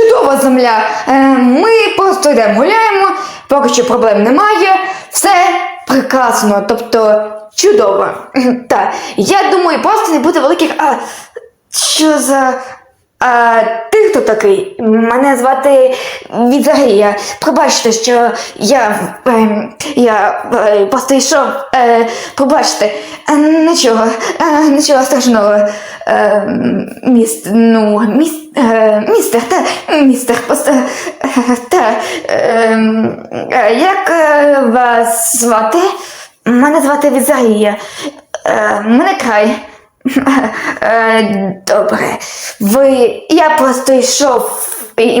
чудова земля. Е, ми просто йдемо гуляємо, поки що проблем немає. Все прекрасно, тобто чудово. Так, я думаю, просто не буде великих. А що за. А ти хто такий? Мене звати Візарія. Пробачте, що я. ем, я е, просто йшов. Е, пробачте. Е, нічого, е, нічого страшного. Е, міст, ну, міс, е, містер, та, містер, просто. Е, та, е, е, як вас звати? Мене звати Візарія. Мене край. Добре. Ви. Я просто йшов. і,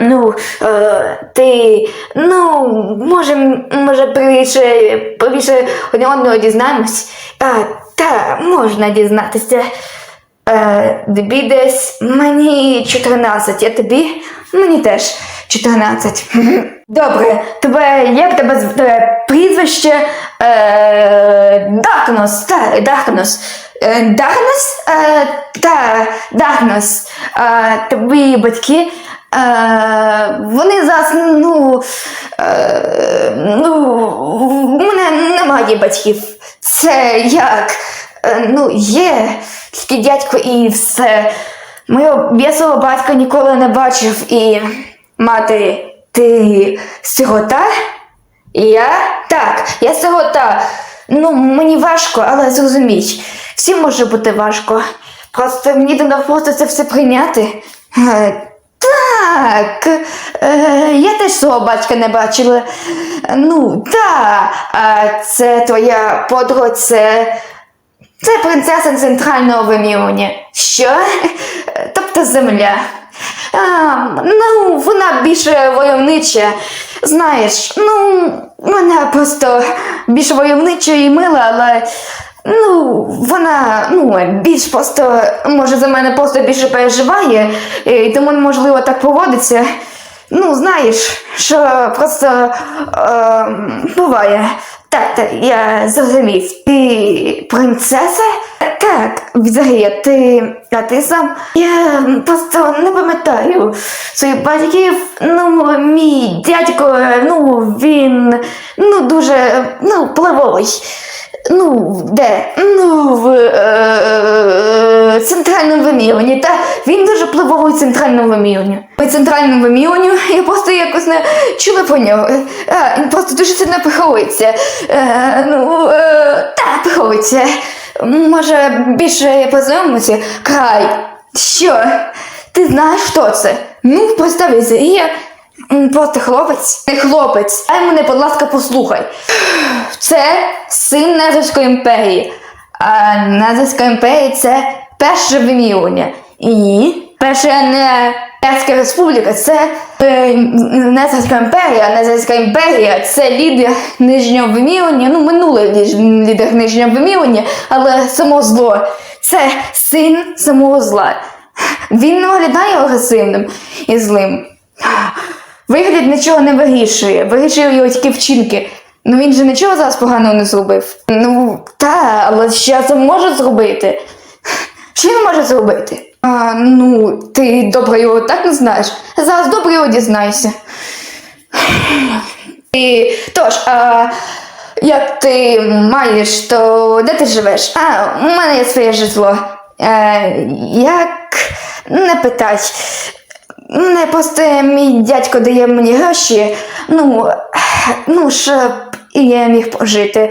Ну, ти. Ну, може, може, більше, більше одне одного дізнаємось. Та, можна дізнатися. Е, тобі десь мені 14, а тобі мені теж 14. Добре, тебе як тебе тебе прізвище? Е, Даркнос, та, Даркнос. Е? Е, та, Даркнос. Е, тобі батьки. Е, вони зараз, ну, е, ну, у мене немає батьків. Це як? Е, ну, є тільки дядько і все. Мого бісового батька ніколи не бачив і мати, ти сирота? Я? Так, я сирота. Ну, мені важко, але зрозуміть, всім може бути важко. Просто мені треба просто це все прийняти. Е, Так, е, я теж свого батька не бачила. Ну, так, а це твоя подруга, це. Це принцеса центрального вимірювання. Що? Тобто земля. А, ну, вона більше войовнича. Знаєш, ну, вона просто більш войовнича і мила, але ну, вона ну, більш просто, може, за мене просто більше переживає, і тому неможливо так поводиться. Ну, знаєш, що просто е, буває. Так, так, я зрозумів. Ти принцеса? Так, взагалі, ти. А ти сам? Я просто не пам'ятаю своїх батьків. Ну, мій дядько, ну, він ну, дуже ну, пливовий. Ну, де? Ну, в е, центральному вимірюванні. Та він дуже пливовий в центральному вимірюванні. По центральному вимірюванню я просто якось не чула про нього. Він просто дуже сильно пиховується. Е, ну, е, та, пиховується. Може, більше познайомимося? Край. Що? Ти знаєш, хто це? Ну, представися, я просто хлопець. Не хлопець. Дай мене, будь ласка, послухай. Це син Незерської імперії. А Незерська імперія це перше вимірювання. І перша не Перська республіка це е, Незерська імперія. Незерська імперія це лідер нижнього вимірювання, ну минулий лідер нижнього вимірювання, але само зло. Це син самого зла. Він не виглядає агресивним і злим. Вигляд нічого не вирішує, вирішує його тільки вчинки. Ну він же нічого зараз поганого не зробив. Ну, та, але з часом може зробити. Що він може зробити? А, ну, ти добре його так не знаєш. Зараз добре його дізнайся. І, тож, а, як ти маєш, то де ти живеш? А, у мене є своє житло. Е, як не питай. Не просто мій дядько дає мені гроші, ну, ну, щоб я міг пожити.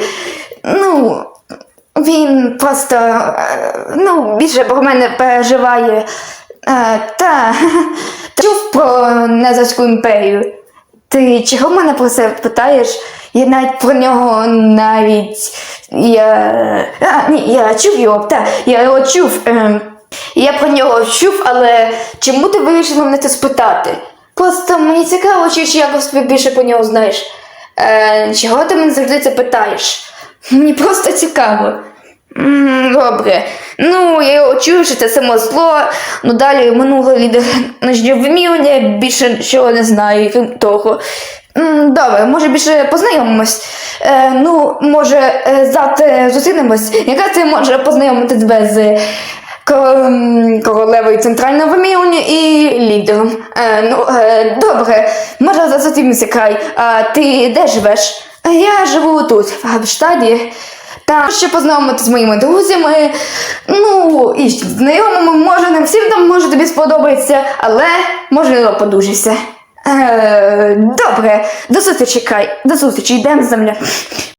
Ну, він просто е, ну, більше про мене переживає. Е, Та чув про Незерську імперію. Ти чого мене про це питаєш? Я навіть про нього навіть я. А, ні, я чув його, та, я його чув. Ем, я про нього чув, але чому ти вирішила мене це спитати? Просто мені цікаво, чи якось ти більше про нього знаєш. Е, чого ти мене завжди це питаєш? Мені просто цікаво. Добре. Ну, я його чую, що це само зло. Ну далі минулий лідер нижнього більше нічого не знаю, крім того. Добре, може більше познайомимось. Е, ну, може, е, завтра зустрінемось. Яка це може познайомитись без ко- м, королеви королевою центрального вимірювання і лідером. Е, ну, е, добре, може зустрінемося край. А ти де живеш? Е, Я живу тут, в Габштаді. Та ще познайомитися з моїми друзями. Ну, і знайомими, може, не всім там може тобі сподобається, але можливо подужишся. Е, добре, до зустрічі, край. До зустрічі, йдемо земля.